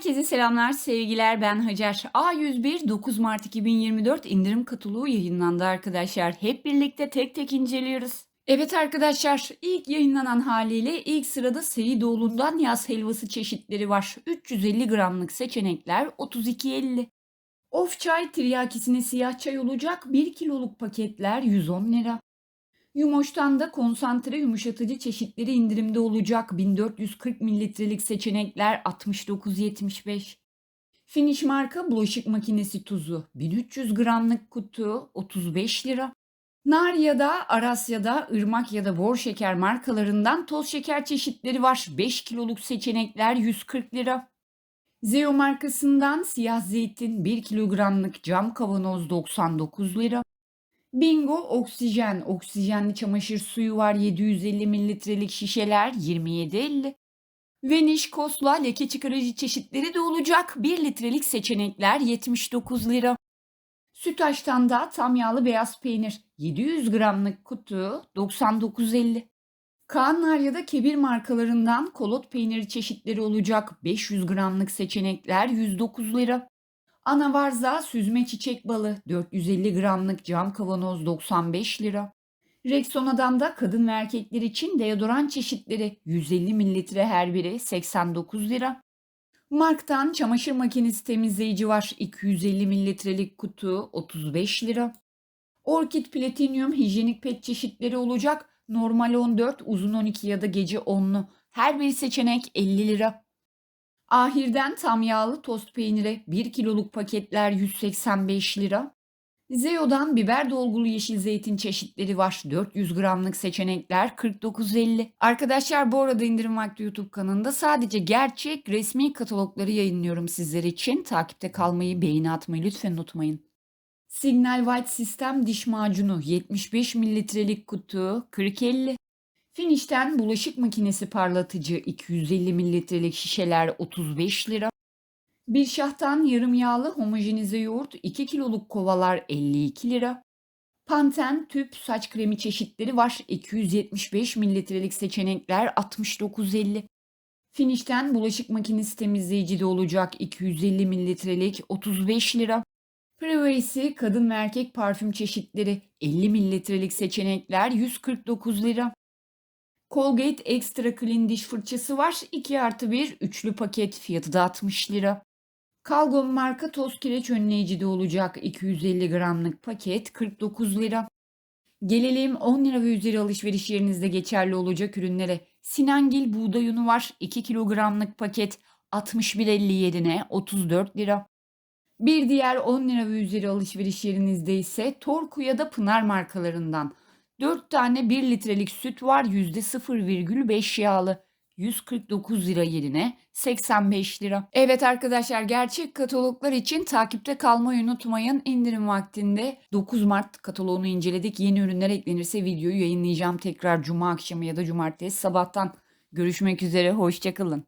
Herkese selamlar, sevgiler. Ben Hacer. A101 9 Mart 2024 indirim kataloğu yayınlandı arkadaşlar. Hep birlikte tek tek inceliyoruz. Evet arkadaşlar, ilk yayınlanan haliyle ilk sırada Seyidoğlu'ndan yaz helvası çeşitleri var. 350 gramlık seçenekler 32.50. Of çay tiryakisine siyah çay olacak 1 kiloluk paketler 110 lira. Yumoş'tan da konsantre yumuşatıcı çeşitleri indirimde olacak 1440 mililitrelik seçenekler 69.75. Finish marka bulaşık makinesi tuzu 1300 gramlık kutu 35 lira. Nar ya da Arasya'da ırmak ya da bor şeker markalarından toz şeker çeşitleri var. 5 kiloluk seçenekler 140 lira. Zeo markasından siyah zeytin 1 kilogramlık cam kavanoz 99 lira. Bingo oksijen, oksijenli çamaşır suyu var 750 mililitrelik şişeler 27.50. Vanish Kosla leke çıkarıcı çeşitleri de olacak 1 litrelik seçenekler 79 lira. Sütaş'tan da tam yağlı beyaz peynir 700 gramlık kutu 99.50. Kaanlar ya da Kebir markalarından kolot peyniri çeşitleri olacak 500 gramlık seçenekler 109 lira. Anavarza süzme çiçek balı 450 gramlık cam kavanoz 95 lira. Rexona'dan da kadın ve erkekler için deodoran çeşitleri 150 mililitre her biri 89 lira. Mark'tan çamaşır makinesi temizleyici var 250 mililitrelik kutu 35 lira. Orkid Platinum hijyenik pet çeşitleri olacak normal 14 uzun 12 ya da gece 10'lu her bir seçenek 50 lira. Ahir'den tam yağlı tost peyniri 1 kiloluk paketler 185 lira. Zeo'dan biber dolgulu yeşil zeytin çeşitleri var. 400 gramlık seçenekler 49.50. Arkadaşlar bu arada indirim vakti YouTube kanalında sadece gerçek resmi katalogları yayınlıyorum sizler için. Takipte kalmayı, beğeni atmayı lütfen unutmayın. Signal White Sistem diş macunu 75 mililitrelik kutu 40.50. Finish'ten bulaşık makinesi parlatıcı 250 mililitrelik şişeler 35 lira. Bir şahtan yarım yağlı homojenize yoğurt 2 kiloluk kovalar 52 lira. Panten tüp saç kremi çeşitleri var. 275 mililitrelik seçenekler 69.50. Finish'ten bulaşık makinesi temizleyici de olacak 250 mililitrelik 35 lira. Privacy kadın ve erkek parfüm çeşitleri 50 mililitrelik seçenekler 149 lira. Colgate Extra Clean diş fırçası var. 2 artı 1 üçlü paket fiyatı da 60 lira. Calgon marka toz kireç önleyici de olacak 250 gramlık paket 49 lira. Gelelim 10 lira ve üzeri alışveriş yerinizde geçerli olacak ürünlere. Sinangil buğday unu var 2 kilogramlık paket 61.50 yerine 34 lira. Bir diğer 10 lira ve üzeri alışveriş yerinizde ise Torku ya da Pınar markalarından 4 tane 1 litrelik süt var %0,5 yağlı. 149 lira yerine 85 lira. Evet arkadaşlar gerçek kataloglar için takipte kalmayı unutmayın. İndirim vaktinde 9 Mart kataloğunu inceledik. Yeni ürünler eklenirse videoyu yayınlayacağım tekrar cuma akşamı ya da cumartesi sabahtan. Görüşmek üzere hoşçakalın.